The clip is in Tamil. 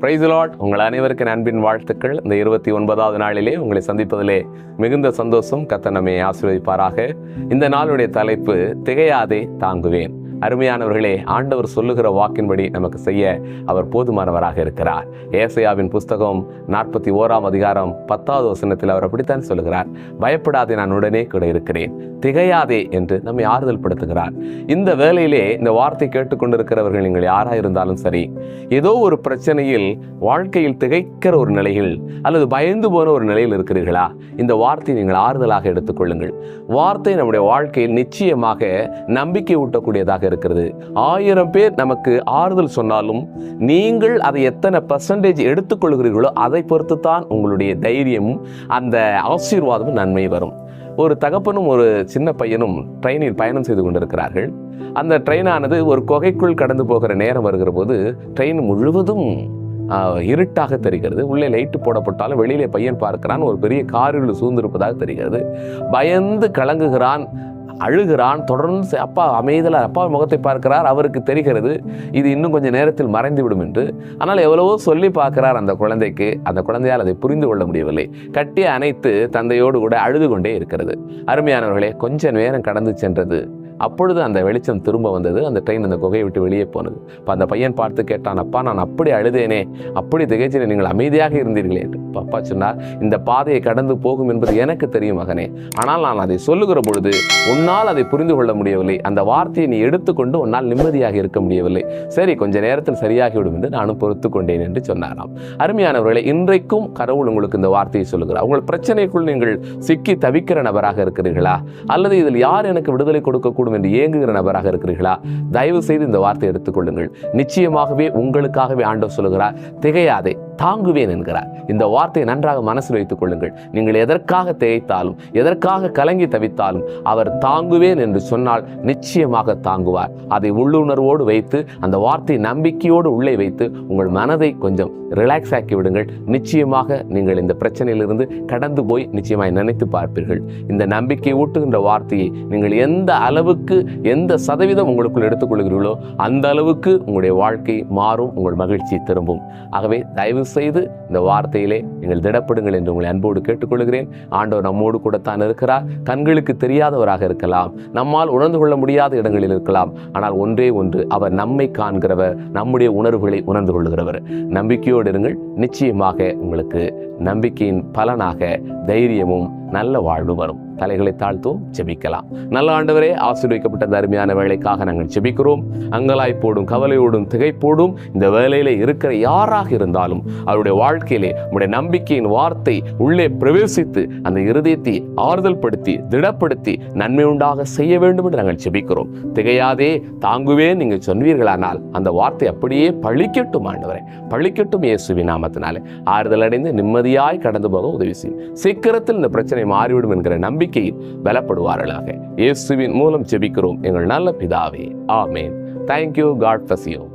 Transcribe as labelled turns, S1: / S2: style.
S1: பிரைஸ்லாட் உங்கள் அனைவருக்கு அன்பின் வாழ்த்துக்கள். இந்த இருபத்தி ஒன்பதாவது நாளிலே உங்களை சந்திப்பதிலே மிகுந்த சந்தோஷம். கத்த நம்மை ஆசீர்வதிப்பாராக. இந்த நாளுடைய தலைப்பு திகையாதே தாங்குவேன். அருமையானவர்களே ஆண்டவர் சொல்லுகிற வாக்கின்படி நமக்கு செய்ய அவர் போதுமானவராக இருக்கிறார். ஏசையாவின் புஸ்தகம் நாற்பத்தி ஓராம் அதிகாரம் பத்தாவது வசனத்தில் அவர் அப்படித்தான் சொல்லுகிறார். பயப்படாதே நான் உடனே கூட இருக்கிறேன். திகையாதே என்று நம்மை ஆறுதல் படுத்துகிறார் இந்த வேளையிலே இந்த வார்த்தை கேட்டுக்கொண்டிருக்கிறவர்கள் நீங்கள் யாராக இருந்தாலும் சரி ஏதோ ஒரு பிரச்சனையில் வாழ்க்கையில் திகைக்கிற ஒரு நிலையில் அல்லது பயந்து போன ஒரு நிலையில் இருக்கிறீர்களா? இந்த வார்த்தையை நீங்கள் ஆறுதலாக எடுத்துக்கொள்ளுங்கள். வார்த்தை நம்முடைய வாழ்க்கையில் நிச்சயமாக நம்பிக்கை ஊட்டக்கூடியதாக இருக்கிறது. ஆயிரம் பேர் நமக்கு ஆறுதல் சொன்னாலும் நீங்கள் அதை எத்தனை பர்சன்டேஜ் எடுத்துக்கொள்கிறீர்களோ அதை பொறுத்து தான் உங்களுடைய தைரியமும் அந்த ஆசீர்வாதமும் நன்மை வரும். ஒரு தகப்பனும் ஒரு சின்ன பையனும் ட்ரெயினில் பயணம் செய்து கொண்டிருக்கிறார்கள். அந்த ட்ரெயினானது ஒரு குகைக்குள் கடந்து போகிற நேரம் வருகிற போது ட்ரெயின் முழுவதும் இருட்டாக தெரிகிறது. உள்ளே லைட்டு போடப்பட்டாலும் வெளியிலே பையன் பார்க்கிறான். ஒரு பெரிய காரில் சூழ்ந்திருப்பதாக தெரிகிறது. பயந்து கலங்குகிறான். அழுகிறான் தொடர்ந்து அப்பா அமைதல் அப்பா முகத்தை பார்க்கிறார் அவருக்கு தெரிகிறது இது இன்னும் கொஞ்சம் நேரத்தில் மறைந்துவிடும் என்று. ஆனால் எவ்வளவோ சொல்லி பார்க்கிறார் அந்த குழந்தைக்கு அந்த குழந்தையால் அதை புரிந்து கொள்ள முடியவில்லை. கட்டி அணைத்து தந்தையோடு கூட அழுது கொண்டே இருக்கிறது. அருமையானவர்களே கொஞ்ச நேரம் கடந்து சென்றது அப்பொழுது அந்த வெளிச்சம் திரும்ப வந்தது. அந்த ட்ரெயின் அந்த குகையை விட்டு வெளியே போனது. இப்போ அந்த பையன் பார்த்து கேட்டான் அப்பா நான் அப்படி அழுதேனே. அப்படி திகைச்சினே நீங்கள் அமைதியாக இருந்தீர்களே என்று. அப்ப அப்பா சொன்னார் இந்த பாதையை கடந்து போகும் என்பது எனக்கு தெரியும் மகனே. ஆனால் நான் அதை சொல்லுகிற பொழுது உன்னால் அதை புரிந்து கொள்ள முடியவில்லை. அந்த வார்த்தையை நீ எடுத்துக்கொண்டு உன்னால் நிம்மதியாக இருக்க முடியவில்லை. சரி கொஞ்ச நேரத்தில் சரியாகிவிடும் என்று நானும் பொறுத்து கொண்டேன் என்று சொன்னாராம். அருமையானவர்களே இன்றைக்கும் கடவுள் உங்களுக்கு இந்த வார்த்தையை சொல்லுகிறார். உங்கள் பிரச்சனைக்குள் நீங்கள் சிக்கி தவிக்கிற நபராக இருக்கிறீர்களா? அல்லது இதில் யார் எனக்கு விடுதலை கொடுக்கக்கூடும்? என்று ஏங்குகிற நபராக இருக்கிறீர்களா? தயவு செய்து இந்த வார்த்தை எடுத்துக்கொள்ளுங்கள். நிச்சயமாகவே உங்களுக்காகவே ஆண்டவர் சொல்லுகிறார் திகையாதே. தாங்குவேன் என்கிறார். இந்த வார்த்தையை நன்றாக மனசில் வைத்துக் கொள்ளுங்கள். நீங்கள் எதற்காக திகைத்தாலும் எதற்காக கலங்கி தவித்தாலும் அவர் தாங்குவேன் என்று சொன்னால் நிச்சயமாக தாங்குவார். அதை உள்ளுணர்வோடு வைத்து அந்த வார்த்தை நம்பிக்கையோடு உள்ளே வைத்து உங்கள் மனதை கொஞ்சம் ரிலாக்ஸ் ஆக்கி விடுங்கள். நிச்சயமாக நீங்கள் இந்த பிரச்சனையிலிருந்து கடந்து போய் நிச்சயமாய் நினைத்து பார்ப்பீர்கள். இந்த நம்பிக்கை ஊட்டுகின்ற வார்த்தையை நீங்கள் எந்த அளவுக்கு எந்த சதவீதம் உங்களுக்குள் எடுத்துக்கொள்கிறீர்களோ அந்த அளவுக்கு உங்களுடைய வாழ்க்கை மாறும் உங்கள் மகிழ்ச்சி திரும்பும். ஆகவே தயவு செய்து இந்த வார்த்தையிலே நீங்கள் திடப்படுங்கள் என்று உங்களை அன்போடு கேட்டுக்கொள்கிறேன். ஆண்டவர் நம்மோடு கூட தான் இருக்கிறார். கண்களுக்கு தெரியாதவராக இருக்கலாம். நம்மால் உணர்ந்து கொள்ள முடியாத இடங்களில் இருக்கலாம். ஆனால் ஒன்றே ஒன்று அவர் நம்மை காண்கிறவர் நம்முடைய உணர்வுகளை உணர்ந்து கொள்கிறவர் நம்பிக்கையோடு இருங்கள். நிச்சயமாக உங்களுக்கு நம்பிக்கையின் பலனாக தைரியமும் நல்ல வாழ்வு வரும். தலைகளை தாழ்த்தும் ஜெபிக்கலாம். நல்ல ஆண்டவரே ஆசீர்வதிக்கப்பட்ட தருமையான வேலைக்காக நாங்கள் ஜெபிக்கிறோம். அங்கலாய்ப்போடும் கவலையோடும் திகைப்போடும் இந்த வேலையில இருக்கிற யாராக இருந்தாலும் அவருடைய வாழ்க்கையிலே உங்களுடைய நம்பிக்கையின் வார்த்தை உள்ளே பிரவேசித்து அந்த இருதயத்தை ஆறுதல் படுத்தி திடப்படுத்தி நன்மை உண்டாக செய்ய வேண்டும் என்று நாங்கள் ஜெபிக்கிறோம். திகையாதே தாங்குவேன் நீங்கள் சொன்னீர்களானால் அந்த வார்த்தை அப்படியே பழிக்கட்டும் ஆண்டவரே. பழிக்கட்டும் இயேசுவி நாமத்தினாலே. ஆறுதல் அடைந்து நிம்மதியாய் கடந்து போக உதவி செய்யும். சீக்கிரத்தில் இந்த பிரச்சனை பிரச்சனை மாறிவிடும் என்கிற நம்பிக்கையில் பலப்படுவார்களாக. இயேசுவின் மூலம் ஜெபிக்கிறோம் எங்கள் நல்ல பிதாவே. ஆமேன். Thank you God பசியோ